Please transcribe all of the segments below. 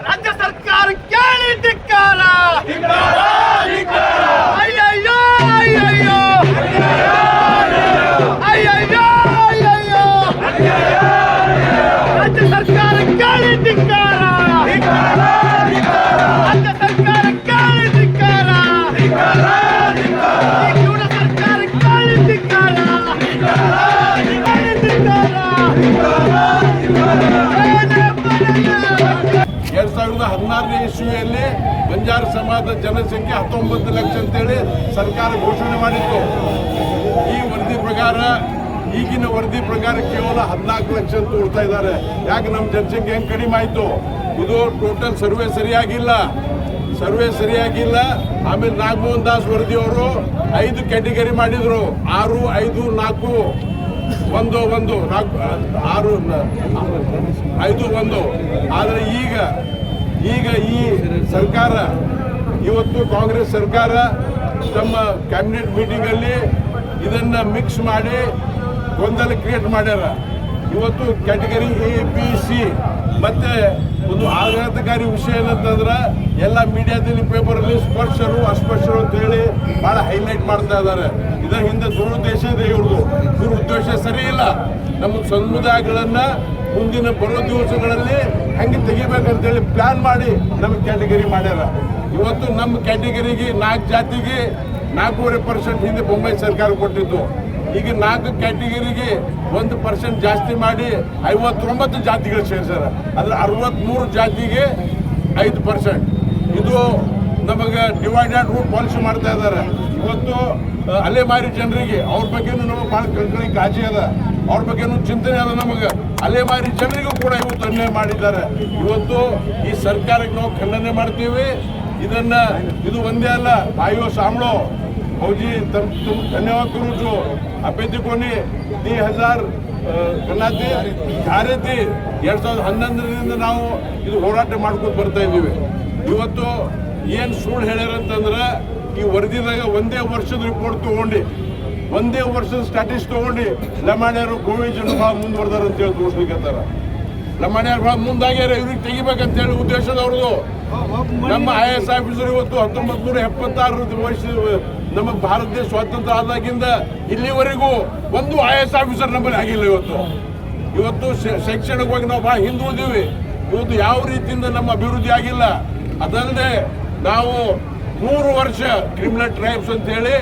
ರಾಜ್ಯ ಸರ್ಕಾರ ಕೇಳಿ ಧಿಕ್ಕಾರ ಸಾವಿರದ ಹದಿನಾರನೇ ಇಸ್ವಿಯಲ್ಲಿ ಬಂಜಾರ ಸಮಾಜದ ಜನಸಂಖ್ಯೆ ಹತ್ತೊಂಬತ್ತು ಲಕ್ಷ ಅಂತೇಳಿ ಸರ್ಕಾರ ಘೋಷಣೆ ಮಾಡಿತ್ತು. ಈ ವರದಿ ಪ್ರಕಾರ, ಈಗಿನ ವರದಿ ಪ್ರಕಾರ ಕೇವಲ ಹದಿನಾಲ್ಕು ಲಕ್ಷ ಅಂತ ಉಳ್ತಾ ಇದ್ದಾರೆ. ಯಾಕೆ ನಮ್ಮ ಜನಸಂಖ್ಯೆ ಹೆಂಗೆ ಕಡಿಮೆ ಆಯಿತು? ಇದು ಟೋಟಲ್ ಸರ್ವೆ ಸರಿಯಾಗಿಲ್ಲ. ಸರ್ವೆ ಸರಿಯಾಗಿಲ್ಲ. ಆಮೇಲೆ ನಾಗಮೋಹನ್ ದಾಸ್ ವರದಿಯವರು ಐದು ಕ್ಯಾಟಗರಿ ಮಾಡಿದರು. ಆರು, ಐದು, ನಾಲ್ಕು, ಒಂದು ಒಂದು, ನಾಲ್ಕು, ಆರು ಐದು, ಒಂದು. ಆದರೆ ಈಗ ಈಗ ಈ ಸರ್ಕಾರ, ಇವತ್ತು ಕಾಂಗ್ರೆಸ್ ಸರ್ಕಾರ ತಮ್ಮ ಕ್ಯಾಬಿನೆಟ್ ಮೀಟಿಂಗಲ್ಲಿ ಇದನ್ನ ಮಿಕ್ಸ್ ಮಾಡಿ ಗೊಂದಲ ಕ್ರಿಯೇಟ್ ಮಾಡ್ಯಾರ. ಇವತ್ತು ಕ್ಯಾಟಗರಿ ಎ ಬಿ ಸಿ ಮತ್ತೆ ಒಂದು ಆಘಾತಕಾರಿ ವಿಷಯ ಏನಂತಂದ್ರೆ ಎಲ್ಲ ಮೀಡಿಯಾದಲ್ಲಿ ಪೇಪರಲ್ಲಿ ಸ್ಪರ್ಶರು, ಅಸ್ಪರ್ಶರು ಅಂತ ಹೇಳಿ ಬಹಳ ಹೈಲೈಟ್ ಮಾಡ್ತಾ ಇದ್ದಾರೆ. ಇದರ ಹಿಂದೆ ದುರುದ್ದೇಶ ಇದೆ ಇವ್ರದ್ದು ದುರುದ್ದೇಶ ಸರಿ ಇಲ್ಲ. ನಮ್ಮ ಸಮುದಾಯಗಳನ್ನ ಮುಂದಿನ ಬರೋ ದಿವಸಗಳಲ್ಲಿ ಹೆಂಗೆ ತೆಗಿಬೇಕಂತೇಳಿ ಪ್ಲಾನ್ ಮಾಡಿ ನಮ್ಮ ಕ್ಯಾಟಗರಿ ಮಾಡ್ಯಾರ. ಇವತ್ತು ನಮ್ಮ ಕ್ಯಾಟಗರಿಗೆ ನಾಲ್ಕು ಜಾತಿಗೆ ನಾಲ್ಕೂವರೆ ಪರ್ಸೆಂಟ್ ಹಿಂದೆ ಬೊಂಬೈ ಸರ್ಕಾರ ಕೊಟ್ಟಿದ್ದು ಈಗ ನಾಲ್ಕು ಕ್ಯಾಟಗರಿಗೆ ಒಂದು ಪರ್ಸೆಂಟ್ ಜಾಸ್ತಿ ಮಾಡಿ ಐವತ್ತೊಂಬತ್ತು ಜಾತಿಗಳು ಸೇರಿಸ್ಯಾರ ಅದ್ರ ಅರವತ್ತ್ಮೂರು ಜಾತಿಗೆ ಐದು ಪರ್ಸೆಂಟ್ ಇದು ನಮಗೆ ಡಿವೈಡೆಡ್ ರೂಟ್ ಪಾಲಿಸಿ ಮಾಡ್ತಾ ಇದ್ದಾರೆ ಇವತ್ತು ಅಹ್, ಅಲೆಮಾರಿ ಜನರಿಗೆ ಅವ್ರ ಬಗ್ಗೆನೂ ನಮಗೆ ಭಾಳ ಕಳ್ಕಳಿ ಕಾಳಜಿ ಅದ ಅವ್ರ ಬಗ್ಗೆನೂ ಚಿಂತನೆ ಅದ ನಮಗೆ ಅಲೆಮಾರಿ ಜನರಿಗೂ ಕೂಡ ಇವತ್ತು ಅನ್ಯಾಯ ಮಾಡಿದ್ದಾರೆ ಇವತ್ತು ಈ ಸರ್ಕಾರಕ್ಕೆ ನಾವು ಖಂಡನೆ ಮಾಡ್ತೀವಿ ಇದನ್ನ ಇದು ಒಂದೇ ಅಲ್ಲ ಭಾಯಿಯೋ ಸಾಂಬಳೋ फौजी तुम तुम धन्यवाद करू जो ಅಭ್ಯರ್ಥಿ ಕೊನೆ ದಿ ಹಜಾರ್ ಕನ್ನಾತಿ ಜಾರೈತಿ ಎರಡ್ ಸಾವಿರದ ಹನ್ನೊಂದರಿಂದ ನಾವು ಇದು ಹೋರಾಟ ಮಾಡ್ಕೊಂಡು ಬರ್ತಾ ಇದ್ದೀವಿ. ಇವತ್ತು ಏನು ಸುಳ್ಳು ಹೇಳ್ಯಾರ ಅಂತಂದ್ರೆ ಈ ವರದಿದಾಗ ಒಂದೇ ವರ್ಷದ ರಿಪೋರ್ಟ್ ತಗೊಂಡು ಒಂದೇ ವರ್ಷದ ಸ್ಟಾಟಿಸ್ ತಗೊಂಡು ಲಮಾಣಿಯರು ಕೋವಿಡ್ ಜನ ಭಾಳ ಮುಂದುವರೆದಾರ ಅಂತೇಳಿ ತೋರಿಸ್ಲಿಕ್ಕತ್ತಾರ ಲಮಾಣಿಯವ್ರು ಭಾಳ ಮುಂದಾಗ್ಯಾರ ಇವ್ರಿಗೆ ತೆಗಿಬೇಕಂತೇಳಿ ಉದ್ದೇಶದವ್ರದ್ದು ನಮ್ಮ ಐ ಎಸ್ ಆಫೀಸರ್ ಇವತ್ತು ಹತ್ತೊಂಬತ್ತು ನೂರ ಎಪ್ಪತ್ತಾರು ವರ್ಷ ನಮ್ಮ ಭಾರತ ದೇಶ ಸ್ವಾತಂತ್ರ್ಯ ಆದಾಗಿಂದ ಇಲ್ಲಿವರೆಗೂ ಒಂದು ಐ ಎಸ್ ಆಫೀಸರ್ ನಮ್ಮಲ್ಲಿ ಆಗಿಲ್ಲ ಇವತ್ತು. ಇವತ್ತು ಶೈಕ್ಷಣಿಕವಾಗಿ ನಾವು ಭಾಳ ಹಿಂದುಳಿದೀವಿ. ಇವತ್ತು ಯಾವ ರೀತಿಯಿಂದ ನಮ್ಮ ಅಭಿವೃದ್ಧಿ ಆಗಿಲ್ಲ. ಅದಲ್ಲದೆ ನಾವು ಮೂರು ವರ್ಷ ಕ್ರಿಮಿನಲ್ ಟ್ರೈಬ್ಸ್ ಅಂತ ಹೇಳಿ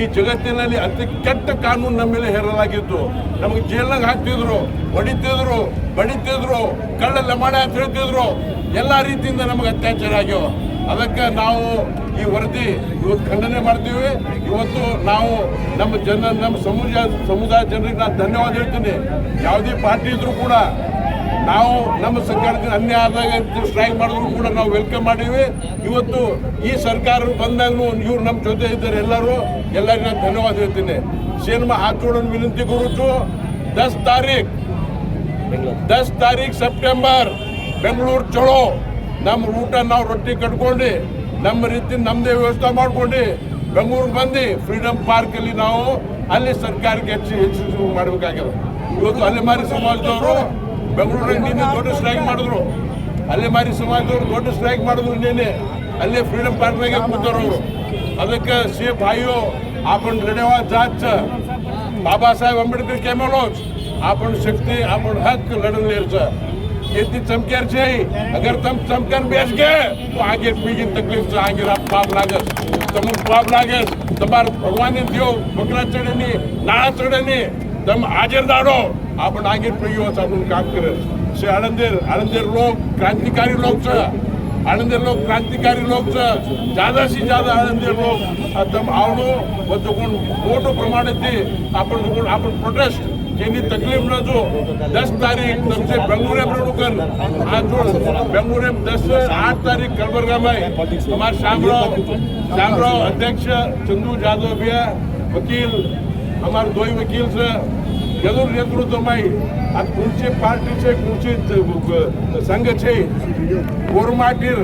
ಈ ಜಗತ್ತಿನಲ್ಲಿ ಅತಿ ಕೆಟ್ಟ ಕಾನೂನು ನಮ್ಮ ಮೇಲೆ ಹೇರಲಾಗಿತ್ತು. ನಮಗೆ ಜೈಲ್ನಾಗ ಹಾಕ್ತಿದ್ರು, ಹೊಡಿತಿದ್ರು, ಬಡಿತಿದ್ರು ಕಳ್ಳ ಲಮಾಣ ಅಂತ ಹೇಳ್ತಿದ್ರು. ಎಲ್ಲ ರೀತಿಯಿಂದ ನಮಗೆ ಅತ್ಯಾಚಾರ ಆಗ್ಯಾವ. ಅದಕ್ಕೆ ನಾವು ಈ ವರದಿ ಇವತ್ತು ಖಂಡನೆ ಮಾಡ್ತೀವಿ. ಇವತ್ತು ನಾವು ನಮ್ಮ ಜನ, ನಮ್ಮ ಸಮುದಾಯ ಸಮುದಾಯ ಜನರಿಗೆ ನಾನು ಧನ್ಯವಾದ ಹೇಳ್ತೀನಿ. ಯಾವುದೇ ಪಾರ್ಟಿ ಇದ್ರೂ ಕೂಡ ನಾವು ನಮ್ಮ ಸರ್ಕಾರದಿಂದ ಅನ್ಯಾಯ ಆದಾಗ ಸ್ಟ್ರೈಕ್ ಮಾಡಿದ್ರು ಕೂಡ ನಾವು ವೆಲ್ಕಮ್ ಮಾಡೀವಿ. ಇವತ್ತು ಈ ಸರ್ಕಾರ ಬಂದಾಗೂ ಇವ್ರು ನಮ್ಮ ಜೊತೆ ಇದ್ದಾರೆ ಎಲ್ಲರೂ. ಎಲ್ಲರಿಗೂ ನಾನು ಧನ್ಯವಾದ ಹೇಳ್ತೀನಿ. ಸಿನಿಮಾ ಹಾಕೋಣ ವಿನಂತಿ ಗುರುತು ದಸ್ ತಾರೀಖ್ ದಸ್ ತಾರೀಖ್ ಸೆಪ್ಟೆಂಬರ್, ಬೆಂಗಳೂರು ಚಲೋ. ನಮ್ಮ ಊಟ ನಾವು ರೊಟ್ಟಿ ಕಟ್ಕೊಂಡು ನಮ್ಮ ರೀತಿ ನಮ್ಮದೇ ವ್ಯವಸ್ಥೆ ಮಾಡ್ಕೊಂಡು ಬೆಂಗಳೂರು ಬಂದು ಫ್ರೀಡಮ್ ಪಾರ್ಕಲ್ಲಿ ನಾವು ಅಲ್ಲಿ ಸರ್ಕಾರಕ್ಕೆ ಹೆಚ್ಚು ಹೆಚ್ಚು ಮಾಡಬೇಕಾಗಿದೆ ಇವತ್ತು ಅಲೆಮಾರಿ ಸಮಾಜದವರು ಬೆಂಗಳೂರಲ್ಲಿ ನಿನ್ನೆ ದೊಡ್ಡ ಸ್ಟ್ರೈಕ್ ಮಾಡಿದ್ರು. ಅಲೆಮಾರಿ ಸಮಾಜದವರು ದೊಡ್ಡ ಸ್ಟ್ರೈಕ್ ಮಾಡಿದ್ರು ನಿನ್ನೆ ಅಲ್ಲೇ ಫ್ರೀಡಮ್ ಪಾರ್ಕ್ನಾಗೆ ಕೂತವ್ರು ಅವರು. ಅದಕ್ಕೆ ಸಿ ಭಾಯೋ ಆಪನ್ ರೆಡೆವಾ ಜಾಚ್ ಬಾಬಾ ಸಾಹೇಬ್ ಅಂಬೇಡ್ಕರ್ ಕೆಮೆಲೋಚ್ ಆಪಣ ಶಕ್ತಿ ಆಪನ್ ಹಕ್ ಲಡನ್ ಲೇರ್ಚ खेती चमक्यारची आहे अगर तम चमकन बेस गे तो आगे पीगिन तकलीफ से आगे आप पाप लागस तमुक पाप लागस તમાર ભગવાનને દેવ બકરા ચડેની નાળા ચડેની તમ હાજર દાડો आपण आगे पीयो आपण काम करे से आळंदेर आळंदेर लोक क्रांतिकारी लोक છે આણંદર લોક ક્રાંતિકારી લોક છે જ્યાદા થી જ્યાદા આણંદર લોક આ તમ આવડો બધું કોણ મોટો પ્રમાણેથી આપણ કોણ આપણ પ્રોટેસ્ટ એની તકલીફ ન જો દસ તારીખ તમને બેંગલુરેમ રોડુકર આ જોડ બેંગલુરેમ દસ આઠ તારીખ કલબરગામાં અમારા શામરાવ શામરાવ અધ્યક્ષ ચંદુ જાદવભિયા વકીલ, અમારા દોય વકીલ છે, જરૂર નેતૃત્વમાં આ કુંચી પાર્ટી છે કુંચી સંઘ છે. કોરમાટીર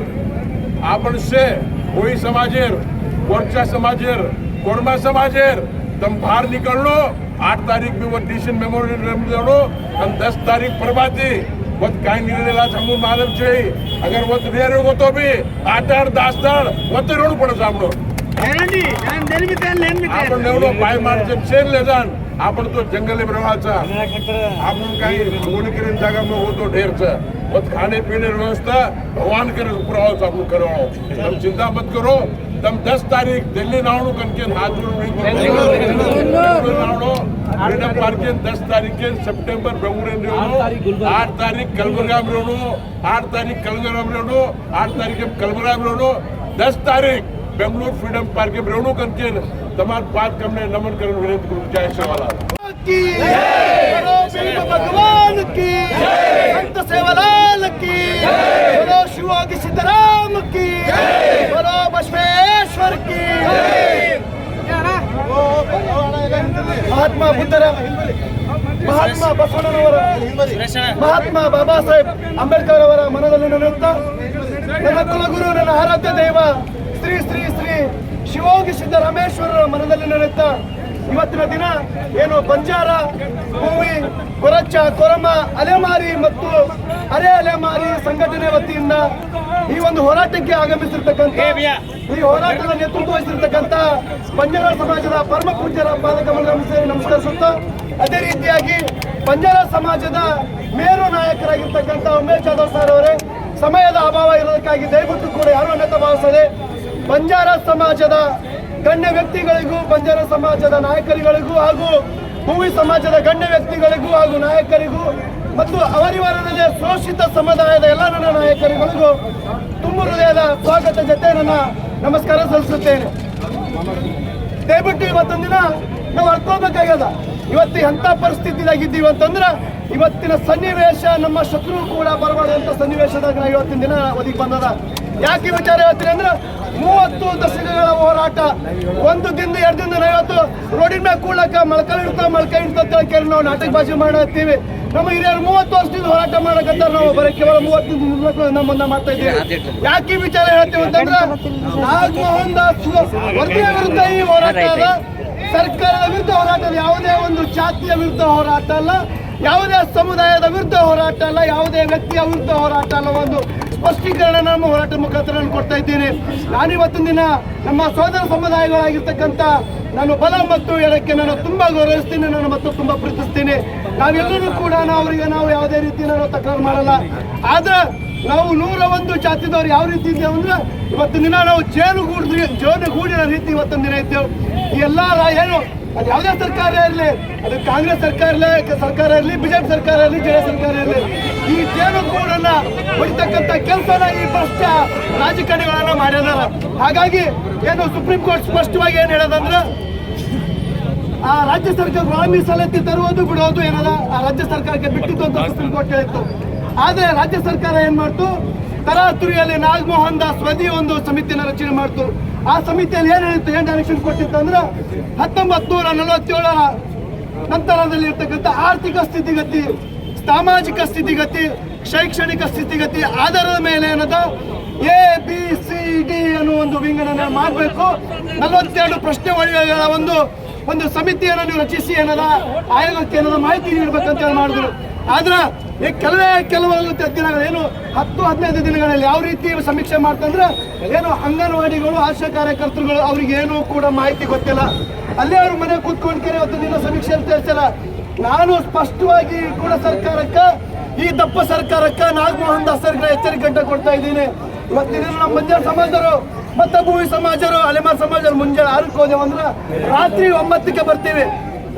આપણ છે કોઈ સમાજેર, કોરચા સમાજેર, કોરમા સમાજેર. તમ બહાર નીકળો. आठ तारीख में वो डिसीजन मेमोरेंडम जोड़ो आणि दस तारीख प्रभाती. थी वत काय निर्णयला सांगून मालम छे अगर वत रेरोग होतो भी दास दाळ वत रोड पडत सामनो आपण पाय मारचे चेन ले जान आपण तो जंगल प्रवाहाचा. आपण काही गोणकिरीन जागा मग होतो ढेरचा. वत पिणे व्यवस्था भगवान करे पुरावाचा आपण करावा चिंता मत करो. તમ દસ તારીખ દિલ્હી નાવણું કનકેન હાથ પાર્કે દસ તારીખે સપ્ટેમ્બર બેંગલુરુ રહેણો આઠ તારીખ કલબુરગામ રહેણો આઠ તારીખ કલબુરગામ રહેણો આઠ તારીખે કલબુરગામ રહેણો દસ તારીખ બેંગલુરુ ફ્રીડમ પાર્કે રહેણું કનકેન તમારા પાંચ કમને નમન કરવાનું વિનંતી કરું જય સવાલા नमन करने विनंती करू जय सेवालाल की बोलो शिव भगवान की संत सेवालाल की बोलो शिवोगी सिद्धराम की बोलो बसवेश्वर की ಮಹಾತ್ಮ ಬುದ್ಧರ ಮಹಾತ್ಮ ಬಸವಣ್ಣನವರ ಮಹಾತ್ಮ ಬಾಬಾ ಸಾಹೇಬ್ ಅಂಬೇಡ್ಕರ್ ಅವರ ಮನದಲ್ಲಿ ನಡೆಯುತ್ತ ನನ್ನ ಕುಲಗುರು ನನ್ನ ಆರಾಧ್ಯ ದೈವ ಶ್ರೀ ಶ್ರೀ ಶ್ರೀ ಶಿವೋಗಿ ಸಿದ್ದರಾಮೇಶ್ವರರ ಮನದಲ್ಲಿ ನಡೆಯುತ್ತ ಇವತ್ತಿನ ದಿನ ಏನು ಬಂಜಾರ ಭೂಮಿ ಕೊರಚ್ಚ ಕೊರಮ ಅಲೆಮಾರಿ ಮತ್ತು ಅರೆ ಅಲೆಮಾರಿ ಸಂಘಟನೆ ವತಿಯಿಂದ ಈ ಒಂದು ಹೋರಾಟಕ್ಕೆ ಆಗಮಿಸಿರ್ತಕ್ಕಂಥ ಈ ಹೋರಾಟದ ನೇತೃತ್ವ ವಹಿಸಿರ್ತಕ್ಕಂಥ ಬಂಜಾರ ಸಮಾಜದ ಪರಮ ಪೂಜ್ಯರ ಪಾದಕ ಸೇರಿ ನಮಸ್ಕರಿಸುತ್ತಾ ಅದೇ ರೀತಿಯಾಗಿ ಬಂಜಾರ ಸಮಾಜದ ಮೇರು ನಾಯಕರಾಗಿರ್ತಕ್ಕಂಥ ಉಮೇಶ್ ಯಾದವ್ ಸರ್ ಅವರೇ ಸಮಯದ ಅಭಾವ ಇರೋದಕ್ಕಾಗಿ ದಯವಿಟ್ಟು ಕೂಡ ಯಾರು ಅನ್ಯತ ಭಾವಿಸದೆ ಬಂಜಾರ ಸಮಾಜದ ಗಣ್ಯ ವ್ಯಕ್ತಿಗಳಿಗೂ, ಬಂಜಾರ ಸಮಾಜದ ನಾಯಕರುಗಳಿಗೂ ಹಾಗೂ ಭೂಮಿ ಸಮಾಜದ ಗಣ್ಯ ವ್ಯಕ್ತಿಗಳಿಗೂ ಹಾಗೂ ನಾಯಕರಿಗೂ ಮತ್ತು ಅವರಿವರಲ್ಲದೆ ಶೋಷಿತ ಸಮುದಾಯದ ಎಲ್ಲ ನನ್ನ ನಾಯಕರುಗಳಿಗೂ ತುಂಬ ಹೃದಯದ ಸ್ವಾಗತ ಜೊತೆ ನನ್ನ ನಮಸ್ಕಾರ ಸಲ್ಲಿಸುತ್ತೇನೆ. ದಯವಿಟ್ಟು ಇವತ್ತೊಂದು ದಿನ ನಾವು ಅರ್ಕೋಬೇಕಾಗ್ಯದ ಇವತ್ತು ಎಂಥ ಪರಿಸ್ಥಿತಿದಾಗಿದ್ದೀವಿ ಅಂತಂದ್ರೆ ಇವತ್ತಿನ ಸನ್ನಿವೇಶ ನಮ್ಮ ಶತ್ರು ಕೂಡ ಬರಬಾರ್ದಂಥ ಸನ್ನಿವೇಶದಾಗ ಇವತ್ತಿನ ದಿನ ಒದಗಿ ಬಂದದ. ಯಾಕೆ ವಿಚಾರ ಹೇಳ್ತೀನಿ ಅಂದ್ರೆ ಮೂವತ್ತು ದಶಕಗಳ ಹೋರಾಟ ಒಂದು ದಿನ ಎರಡು ದಿನ ಐವತ್ತು ರೋಡಿನ ಮೇಲೆ ಕೂಡಕ್ಕೆ ಮಳಕಲ್ ಇಡ್ತಾ ಮಳಕ ಇಡ್ತಾ ಕೇಳಿ ನಾವು ನಾಟಕ ಭಾಷೆ ಮಾಡತ್ತೀವಿ ನಮ್ಮ ಹಿರಿಯರು ಮೂವತ್ತು ವರ್ಷದಿಂದ ಹೋರಾಟ ಮಾಡಕಂತ ನಾವು ಬರೀ ಕೇವಲ ಮೂವತ್ತು ದಿನ ನಮ್ಮ ಮುಂದೆ ಮಾಡ್ತಾ ಇದ್ದೀವಿ. ಯಾಕೆ ವಿಚಾರ ಹೇಳ್ತೀವಿ ಅಂತಂದ್ರೆ ನಾಗಮೋಹನ್ ದಾಸ್ ವರದಿಯ ವಿರುದ್ಧ ಈ ಹೋರಾಟ ಅಲ್ಲ. ಸರ್ಕಾರದ ವಿರುದ್ಧ ಹೋರಾಟ ಯಾವುದೇ ಒಂದು ಜಾತಿಯ ವಿರುದ್ಧ ಹೋರಾಟ ಅಲ್ಲ ಯಾವುದೇ ಸಮುದಾಯದ ವಿರುದ್ಧ ಹೋರಾಟ ಅಲ್ಲ ಯಾವುದೇ ವ್ಯಕ್ತಿಯ ವಿರುದ್ಧ ಹೋರಾಟ ಅಲ್ಲ ಒಂದು. ಸ್ಪಷ್ಟೀಕರಣ ನಾನು ಹೋರಾಟ ಮುಖಾಂತರ ನಾನು ಕೊಡ್ತಾ ಇದ್ದೀನಿ. ನಾನಿವತ್ತಿನ ದಿನ ನಮ್ಮ ಸೋದರ ಸಮುದಾಯಗಳಾಗಿರ್ತಕ್ಕಂಥ ನಾನು ಬಲ ಮತ್ತು ಎಡಕ್ಕೆ ನಾನು ತುಂಬಾ ಗೌರವಿಸ್ತೀನಿ ನಾನು ಮತ್ತು ತುಂಬಾ ಪ್ರೀತಿಸ್ತೀನಿ. ನಾವೆಲ್ಲರೂ ಕೂಡ ನಾವು ಅವರಿಗೆ ನಾವು ಯಾವುದೇ ರೀತಿ ನಾನು ತಕರಾರು ಮಾಡಲ್ಲ. ಆದ್ರೆ ನಾವು ನೂರ ಒಂದು ಜಾತಿದವ್ರು ಯಾವ ರೀತಿ ಇದ್ದೇವೆ ಅಂದ್ರೆ, ಇವತ್ತಿನ ದಿನ ನಾವು ಜೇನು ಗೂಡಿ ಜೇನು ಗೂಡಿನ ರೀತಿ ಇವತ್ತೊಂದು ದಿನ ಇದ್ದೇವೆ. ಎಲ್ಲ ಏನು, ಅದು ಯಾವುದೇ ಸರ್ಕಾರ ಇರಲಿ, ಅದು ಕಾಂಗ್ರೆಸ್ ಸರ್ಕಾರ ಇರಲಿ ಸರ್ಕಾರ ಇರಲಿ, ಬಿಜೆಪಿ ಸರ್ಕಾರ ಇರಲಿ, ಜೆ ಸರ್ಕಾರ ಇರಲಿ ಈ ಕೂಡ ಹೊಡಿತಕ್ಕಂಥ ಕೆಲಸನ ಈ ಪಕ್ಷ ರಾಜಕಾರಣಿಗಳನ್ನ ಮಾಡಿದಾರ ಹಾಗಾಗಿ ಏನು ಸುಪ್ರೀಂ ಕೋರ್ಟ್ ಸ್ಪಷ್ಟವಾಗಿ ಏನು ಹೇಳೋದಂದ್ರೆ, ಆ ರಾಜ್ಯ ಸರ್ಕಾರ ಗೃಹ ಮೀಸಲಾತಿ ತರುವುದು ಬಿಡೋದು ಏನದ? ಆ ರಾಜ್ಯ ಸರ್ಕಾರಕ್ಕೆ ಬಿಟ್ಟಿದ್ದು ಅಂತ ಸುಪ್ರೀಂ ಕೋರ್ಟ್ ಹೇಳಿತ್ತು. ಆದ್ರೆ ರಾಜ್ಯ ಸರ್ಕಾರ ಏನ್ ಮಾಡ್ತು? ತರಾತುರಿಯಲ್ಲಿ ನಾಗಮೋಹನ್ ದಾಸ್ ವದಿ ಒಂದು ಸಮಿತಿಯನ್ನು ರಚನೆ ಮಾಡ್ತು. ಆ ಸಮಿತಿಯಲ್ಲಿ ಏನ್ ಹೇಳಿತ್ತು? ಏನ್ ಡೈರೆಕ್ಷನ್ ಕೊಟ್ಟಿತ್ತು ಅಂದ್ರೆ ಹತ್ತೊಂಬತ್ ನೂರ ನಲವತ್ತೇಳರ ನಂತರದಲ್ಲಿ ಇರ್ತಕ್ಕಂಥ ಆರ್ಥಿಕ ಸ್ಥಿತಿಗತಿ ಸಾಮಾಜಿಕ ಸ್ಥಿತಿಗತಿ, ಶೈಕ್ಷಣಿಕ ಸ್ಥಿತಿಗತಿ, ಆಧಾರದ ಮೇಲೆ ಏನದ ಎ ಬಿ ಸಿ ಡಿ ಅನ್ನೋ ಒಂದು ವಿಂಗಡಣೆ ಮಾಡಬೇಕು. ನಲವತ್ತೆರಡು ಪ್ರಶ್ನೆ ಒಳಗಳ ಒಂದು ಒಂದು ಸಮಿತಿಯನ್ನು ನೀವು ರಚಿಸಿ ಏನದ ಆಯೋಗಕ್ಕೆ ಏನದ ಮಾಹಿತಿ ನೀಡಬೇಕಂತ ಮಾಡಿದ್ರು. ಆದ್ರೆ, ಈ ಕೆಲವೇ ಕೆಲವೊಂದು ದಿನಗಳು ಏನು ಹತ್ತು, ಹದಿನೈದು ದಿನಗಳಲ್ಲಿ ಯಾವ ರೀತಿ ಸಮೀಕ್ಷೆ ಮಾಡ್ತಂದ್ರೆ ಏನು ಅಂಗನವಾಡಿಗಳು, ಆಶಾ ಕಾರ್ಯಕರ್ತರುಗಳು ಅವ್ರಿಗೆ ಏನು ಕೂಡ ಮಾಹಿತಿ ಗೊತ್ತಿಲ್ಲ. ಅಲ್ಲೇ ಅವ್ರ ಮನೆ ಕೂತ್ಕೊಂಡು ಹತ್ತು ದಿನ ಸಮೀಕ್ಷೆ ಅಂತ ಹೇಳ್ತಿಲ್ಲ ನಾನು ಸ್ಪಷ್ಟವಾಗಿ ಕೂಡ ಸರ್ಕಾರಕ್ಕೆ, ಈ ದಪ್ಪ ಸರ್ಕಾರಕ್ಕೆ ನಾಗಮೋಹನ್ ದಾಸ್ ಸರ್ಕಾರ ಎಚ್ಚರಿಕೆ ಕೊಡ್ತಾ ಇದ್ದೀನಿ. ಇವತ್ತಿನ ನಮ್ಮ ಮಂಜಾಳ ಸಮಾಜರು ಮತ್ತೆ ಭೂಮಿ ಸಮಾಜರು, ಅಲೆಮಾರ್ ಸಮಾಜರು ಮುಂಜಾನೆ ಆರಕ್ಕೆ ಹೋದೆವು ಅಂದ್ರೆ ರಾತ್ರಿ ಒಂಬತ್ತಕ್ಕೆ ಬರ್ತೀವಿ.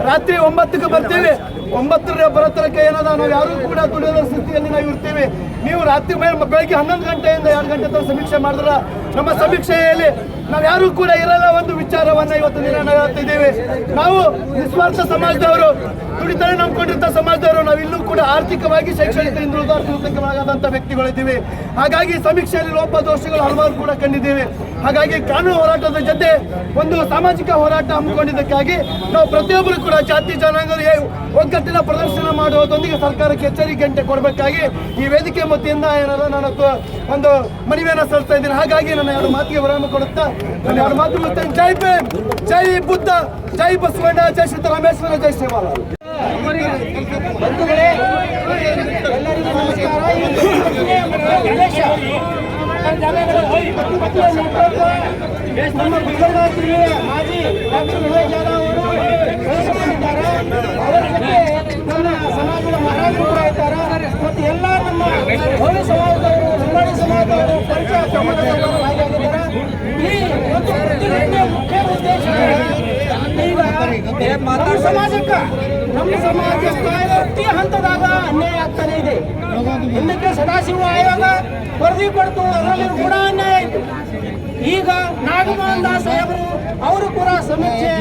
ರಾತ್ರಿ ಒಂಬತ್ತಕ್ಕೆ ಬರ್ತೀವಿ. ಒಂಬತ್ತರ ಬರತ್ತರಕ್ಕೆ ಏನದ, ನಾವು ಯಾರು ಕೂಡ ದುಡಿಯೋದ ಸ್ಥಿತಿಯಲ್ಲಿ ನಾವು ಇರ್ತೀವಿ ನೀವು ರಾತ್ರಿ ಬೆಳಗ್ಗೆ ಹನ್ನೊಂದು ಗಂಟೆಯಿಂದ ಎರಡು ಗಂಟೆ ತನಕ ಸಮೀಕ್ಷೆ ಮಾಡಿದ್ರ ನಮ್ಮ ಸಮೀಕ್ಷೆಯಲ್ಲಿ ನಾವು ಯಾರು ಕೂಡ ಇರಲ್ಲ ಒಂದು ವಿಚಾರವನ್ನ ಇವತ್ತು ದಿನ ನಾವು ನಿಸ್ವಾರ್ಥ ಸಮಾಜದವರು, ದುಡಿತಾನೆ ನಂಬ್ಕೊಂಡಿರ್ತ ಸಮಾಜದವರು, ನಾವು ಇಲ್ಲೂ ಕೂಡ ಆರ್ಥಿಕವಾಗಿ ಶೈಕ್ಷಣಿಕ ಹಿಂದುಳಿದಂತ ವ್ಯಕ್ತಿಗಳಿದ್ದೀವಿ. ಹಾಗಾಗಿ ಸಮೀಕ್ಷೆಯಲ್ಲಿ ಲೋಪದೋಷಗಳು ಹಲವಾರು ಕೂಡ ಕಂಡಿದ್ದೇವೆ. ಹಾಗಾಗಿ ಕಾನೂನು ಹೋರಾಟದ ಜೊತೆ ಒಂದು ಸಾಮಾಜಿಕ ಹೋರಾಟ ಹಮ್ಮಿಕೊಂಡಿದ್ದಕ್ಕಾಗಿ ನಾವು ಪ್ರತಿಯೊಬ್ಬರು ಕೂಡ ಜಾತಿ ಜನಾಂಗದ ಏ- ಒಗ್ಗಟ್ಟಿನ ಪ್ರದರ್ಶನ ಮಾಡುವುದೊಂದಿಗೆ ಸರ್ಕಾರಕ್ಕೆ ಎಚ್ಚರಿಕೆ ಗಂಟೆ ಕೊಡಬೇಕಾಗಿ ಈ ವೇದಿಕೆ ವತಿಯಿಂದ ಏನಲ್ಲ ನಾನು ಒಂದು ಮನವಿಯನ್ನು ಸಲ್ಲಿಸ್ತಾ ಇದ್ದೀನಿ. ಹಾಗಾಗಿ ನನ್ನ ಎರಡು ಮಾತಿಗೆ ವಿರಾಮ ಕೊಡುತ್ತಾ, ನನ್ನ ಎರಡು ಮಾತು ಕೊಡ್ತೇನೆ ಜೈ ಭೀಮ್, ಜೈ ಬುದ್ಧ, ಜೈ ಬಸವಣ್ಣ, ಜೈ ಶ್ರೀ ರಾಮೇಶ್ವರ ಜೈ ಶ್ರೀವಾಲ ಮಾಜಿ ಡಾಕ್ಟರ್ ಅವರ ಜೊತೆ ನಮ್ಮ ಸಮಾಜದ ಮಹಾರಾಜರು ಎಲ್ಲ ನಮ್ಮ ಸಮಾಜದವರು ಸಮಾಜದವರು ಪರಿಚಯ ಸಮಾಜದವರು ಭಾಗಿಯಾಗಿದ್ದಾರೆ ಈ ಒಂದು ಮುಖ್ಯ ಉದ್ದೇಶ ಈಗ ನಮ್ಮ ಸಮಾಜಕ್ಕೆ, ನಮ್ಮ ಸಮಾಜ ಪ್ರತಿ ಹಂತದಾಗ ಅನ್ಯಾಯ ಆಗ್ತಾನೆ ಇದೆ ಹಿಂದಕ್ಕೆ ಸದಾಶಿವ ಆಯೋಗ ವರದಿ ಕೊಡ್ತು, ಅದರಲ್ಲಿ ಕೂಡ ಅನ್ಯಾಯ ಆಯಿತು ಈಗ ನಾಗಮೋಹನ್ ದಾಸ್ ಸಾಹೇಬರು, ಅವರು ಕೂಡ ಸಮೀಕ್ಷೆ,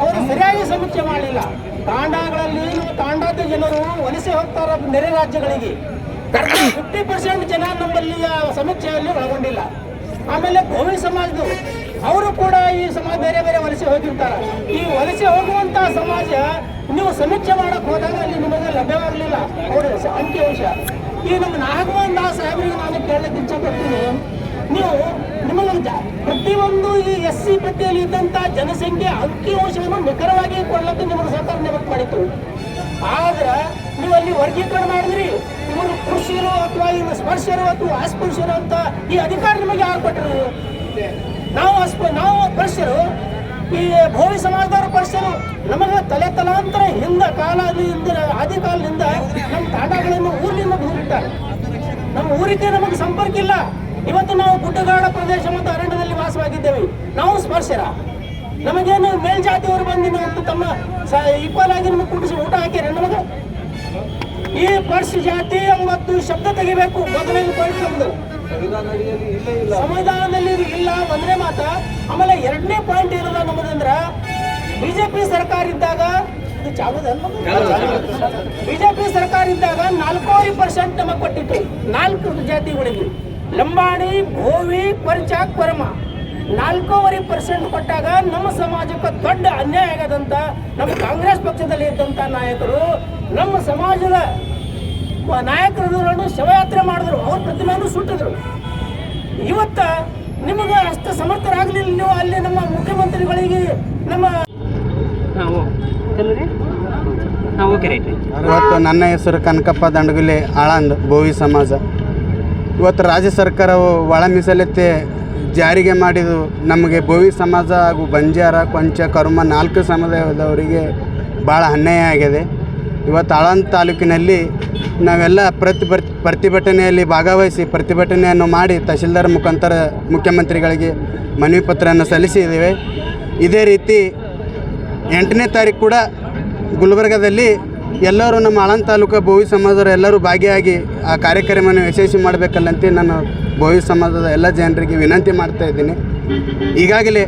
ಅವರು ಸರಿಯಾಗಿ ಸಮೀಕ್ಷೆ ಮಾಡಲಿಲ್ಲ. ತಾಂಡಾಗಳಲ್ಲಿ ತಾಂಡಾದ ಜನರು ವಲಸೆ ಹೋಗ್ತಾರ ನೆರೆ ರಾಜ್ಯಗಳಿಗೆ. ಫಿಫ್ಟಿ ಪರ್ಸೆಂಟ್ ಜನ ನಮ್ಮಲ್ಲಿ ಸಮೀಕ್ಷೆಯಲ್ಲಿ ಒಳಗೊಂಡಿಲ್ಲ. ಆಮೇಲೆ ಗೋವಿ ಸಮಾಜದವರು ಅವರು ಕೂಡ ಈ ಸಮಾಜ ಬೇರೆ ಬೇರೆ ವಲಸೆ ಹೋಗಿರ್ತಾರೆ. ಈ ವಲಸೆ ಹೋಗುವಂತಹ ಸಮಾಜ ನೀವು ಸಮೀಕ್ಷೆ ಮಾಡಕ್ ಹೋದಾಗ ಅಲ್ಲಿ ನಿಮಗೆ ಲಭ್ಯವಾಗಲಿಲ್ಲ. ಅಂಕಿ ಅಂಕಿಅಂಶ ಈ ನಮ್ಮ ನಾಗಮೋಹನ್ ದಾಸ್ ಸಾಹೇಬರಿಗೆ ನಾನು ಕೇಳಲಿಕ್ಕೆ ಇಚ್ಛಪಡ್ತೀನಿ ನೀವು ನಿಮಗೆ ಪ್ರತಿಯೊಂದು ಈ ಎಸ್ ಸಿ ಪಟ್ಟಿಯಲ್ಲಿ ಇದ್ದಂತ ಜನಸಂಖ್ಯೆ ಅಂಕಿಅಂಶವನ್ನು ನಿಖರವಾಗಿ ಕೊಡ್ಲಿಕ್ಕೆ ನಿಮಗೆ ಸರ್ಕಾರ ನೇಮಕ ಮಾಡಿತ್ತು. ಆದ್ರೆ ನೀವು ಅಲ್ಲಿ ವರ್ಗೀಕರಣ ಮಾಡಿದ್ರಿ. ಇವರು ಇರೋ ಅಥವಾ ಇವರು ಇರೋ ಅಥವಾ ಅಸ್ಪೃಶ್ಯರು ಅಂತ ಈ ಅಧಿಕಾರ ನಿಮಗೆ ಯಾರು ಕೊಟ್ಟರು ನಾವು ಅಸ್ಪ ನಾವು ಪುರುಷರು ಈ ಭೋವಿ ಸಮಾಜದವರ ಪರಿಸರು ನಮಗೆ ತಲೆ ತಲಾಂತರ ಹಿಂದ ಹಿಂದಿನ ಆದಿ ಕಾಲದಿಂದ ನಮ್ಮ ತಾಟಗಳನ್ನು ಊರಿನಿಂದ ದೂರಿಟ್ಟಾರೆ ನಮ್ಮ ಊರಿಗೆ ನಮಗೆ ಸಂಪರ್ಕ ಇಲ್ಲ. ಇವತ್ತು ನಾವು ಗುಡ್ಡಗಾಡ ಪ್ರದೇಶ ಮತ್ತು ಅರಣ್ಯದಲ್ಲಿ ವಾಸವಾಗಿದ್ದೇವೆ. ನಾವು ಸ್ಪರ್ಶರ. ನಮಗೇನು ಮೇಲ್ಜಾತಿಯವರು ಬಂದು ನಾವು ತಮ್ಮ ಈಕ್ವಲ್ ಆಗಿ ನಮಗೆ ಕುಡಿಸಿ ಊಟ ಹಾಕ್ಯಾರ ನಮಗೆ ಈ ಪರ್ಸ್ ಜಾತಿ ಎಂಬತ್ತು ಶಬ್ದ ತೆಗಿಬೇಕು ಮೊದಲನೇ ಪಾಯಿಂಟ್ ನಮ್ದು ಸಂವಿಧಾನದಲ್ಲಿ ಇಲ್ಲ ಒಂದನೇ ಮಾತ ಆಮೇಲೆ ಎರಡನೇ ಪಾಯಿಂಟ್ ಏನದ ನಮ್ಮದಂದ್ರ ಬಿಜೆಪಿ ಸರ್ಕಾರ ಇದ್ದಾಗ ಇದು ಬಿಜೆಪಿ ಸರ್ಕಾರ ಇದ್ದಾಗ ನಾಲ್ಕೂವರೆ ಪರ್ಸೆಂಟ್ ನಮಗೆ ಕೊಟ್ಟಿತ್ತು ನಾಲ್ಕು ಜಾತಿಗಳಿಗೆ ಲಂಬಾಣಿ ಭೋವಿ ಪರ್ಚಾಕ್ ಕೊರಮ ನಾಲ್ಕೂವರೆ ಪರ್ಸೆಂಟ್ ಕೊಟ್ಟಾಗ ನಮ್ಮ ಸಮಾಜಕ್ಕೆ ದೊಡ್ಡ ಅನ್ಯಾಯ ಆಗದಂತ ನಮ್ಮ ಕಾಂಗ್ರೆಸ್ ಪಕ್ಷದಲ್ಲಿ ಇದ್ದಂತ ನಾಯಕರು ನಮ್ಮ ಸಮಾಜದ ನಾಯಕರನ್ನು ಶವಯಾತ್ರೆ ಮಾಡಿದ್ರು ಅವ್ರ ಪ್ರತಿಮೆಯನ್ನು ಸುಟ್ಟಿದ್ರು. ಇವತ್ತ ನಿಮಗೆ ಅಷ್ಟು ಸಮರ್ಥರಾಗಲಿಲ್ಲ ನೀವು ಅಲ್ಲಿ ನಮ್ಮ ಮುಖ್ಯಮಂತ್ರಿಗಳಿಗೆ ನಮ್ಮ ಇವತ್ತು ನನ್ನ ಹೆಸರು ಕನಕಪ್ಪ ದಂಡಗುಲಿ ಆಳಂದ್ ಬೋವಿ ಸಮಾಜ. ಇವತ್ತು ರಾಜ್ಯ ಸರ್ಕಾರವು ಒಳ ಮೀಸಲತ್ತೆ ಜಾರಿಗೆ ಮಾಡಿದ್ದು ನಮಗೆ ಬೋವಿ ಸಮಾಜ ಹಾಗೂ ಬಂಜಾರ ಕೊಂಚ, ಕರ್ಮ ನಾಲ್ಕು ಸಮುದಾಯದವರಿಗೆ ಭಾಳ ಅನ್ಯಾಯ ಆಗಿದೆ. ಇವತ್ತು ಆಳಂದ ತಾಲೂಕಿನಲ್ಲಿ ನಾವೆಲ್ಲ ಪ್ರತಿ ಪ್ರತಿಭಟನೆಯಲ್ಲಿ ಭಾಗವಹಿಸಿ ಪ್ರತಿಭಟನೆಯನ್ನು ಮಾಡಿ ತಹಶೀಲ್ದಾರ್ ಮುಖಾಂತರ ಮುಖ್ಯಮಂತ್ರಿಗಳಿಗೆ ಮನವಿ ಪತ್ರವನ್ನು ಸಲ್ಲಿಸಿದ್ದೇವೆ. ಇದೇ ರೀತಿ ಎಂಟನೇ ತಾರೀಕು ಕೂಡ ಗುಲ್ಬರ್ಗದಲ್ಲಿ ಎಲ್ಲರೂ ನಮ್ಮ ಆಳಂದ ತಾಲೂಕು ಬೋವಿ ಸಮಾಜದವರು ಎಲ್ಲರೂ ಭಾಗಿಯಾಗಿ ಆ ಕಾರ್ಯಕ್ರಮವನ್ನು ಯಶಸ್ವಿ ಮಾಡಬೇಕಲ್ಲಂತ ನಾನು ಬೋವಿ ಸಮಾಜದ ಎಲ್ಲ ಜನರಿಗೆ ವಿನಂತಿ ಮಾಡ್ತಾ ಇದ್ದೀನಿ. ಈಗಾಗಲೇ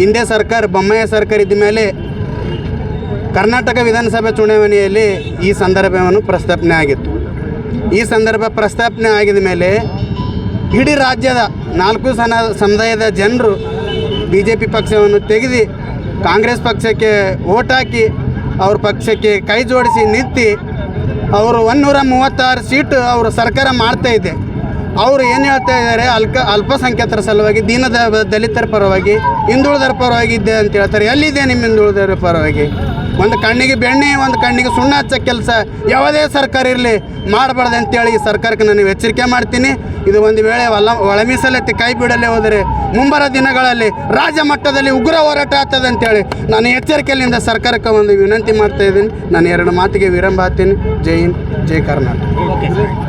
ಹಿಂದೆ ಸರ್ಕಾರ ಬೊಮ್ಮಯ್ಯ ಸರ್ಕಾರ ಇದ್ದ ಮೇಲೆ ಕರ್ನಾಟಕ ವಿಧಾನಸಭೆ ಚುನಾವಣೆಯಲ್ಲಿ ಈ ಸಂದರ್ಭವನ್ನು ಪ್ರಸ್ತಾಪನೆ ಆಗಿತ್ತು. ಈ ಸಂದರ್ಭ ಪ್ರಸ್ತಾಪನೆ ಆಗಿದ ಮೇಲೆ ಇಡೀ ರಾಜ್ಯದ ನಾಲ್ಕು ಸನ ಸಮುದಾಯದ ಜನರು ಬಿ ಜೆ ಪಿ ಪಕ್ಷವನ್ನು ತೆಗೆದು ಕಾಂಗ್ರೆಸ್ ಪಕ್ಷಕ್ಕೆ ಓಟ್ ಹಾಕಿ ಅವ್ರ ಪಕ್ಷಕ್ಕೆ ಕೈ ಜೋಡಿಸಿ ನಿಂತು ಅವರು ಒಂದೂರ ಮೂವತ್ತಾರು ಸೀಟು ಅವರು ಸರ್ಕಾರ ಮಾಡ್ತಾ ಇದೆ. ಅವರು ಏನು ಹೇಳ್ತಾ ಇದ್ದಾರೆ? ಅಲ್ಕ, ಅಲ್ಪಸಂಖ್ಯಾತರ ಸಲುವಾಗಿ, ದೀನದ ದಲಿತರ ಪರವಾಗಿ, ಹಿಂದುಳಿದರ ಪರವಾಗಿ ಇದ್ದೆ ಅಂತ ಹೇಳ್ತಾರೆ. ಎಲ್ಲಿದೆ ನಿಮ್ಮ ಹಿಂದುಳಿದರ ಪರವಾಗಿ? ಒಂದು ಕಣ್ಣಿಗೆ ಬೆಣ್ಣೆ, ಒಂದು ಕಣ್ಣಿಗೆ ಸುಣ್ಣ ಹಚ್ಚೋ ಕೆಲಸ, ಯಾವುದೇ ಸರ್ಕಾರ ಇರಲಿ, ಮಾಡಬಾರ್ದು ಅಂತೇಳಿ ಈ ಸರ್ಕಾರಕ್ಕೆ ನಾನು ಎಚ್ಚರಿಕೆ ಮಾಡ್ತೀನಿ. ಇದು ಒಂದು ವೇಳೆ ಒಲ ಒಳ ಕೈ ಬಿಡಲೇ ಹೋದರೆ ಮುಂಬರೋ ದಿನಗಳಲ್ಲಿ ರಾಜ್ಯ ಮಟ್ಟದಲ್ಲಿ ಉಗ್ರ ಹೋರಾಟ ಆಗ್ತದೆ ಅಂತೇಳಿ ನಾನು ಎಚ್ಚರಿಕೆಯಿಂದ ಸರ್ಕಾರಕ್ಕೆ ಒಂದು ವಿನಂತಿ ಮಾಡ್ತಾ ಇದ್ದೀನಿ. ನಾನು ಎರಡು ಮಾತಿಗೆ ವಿರಂಭ ಹಾಕ್ತೀನಿ ಜೈ ಹಿಂದ್, ಜೈ ಕರ್ನಾಟಕ.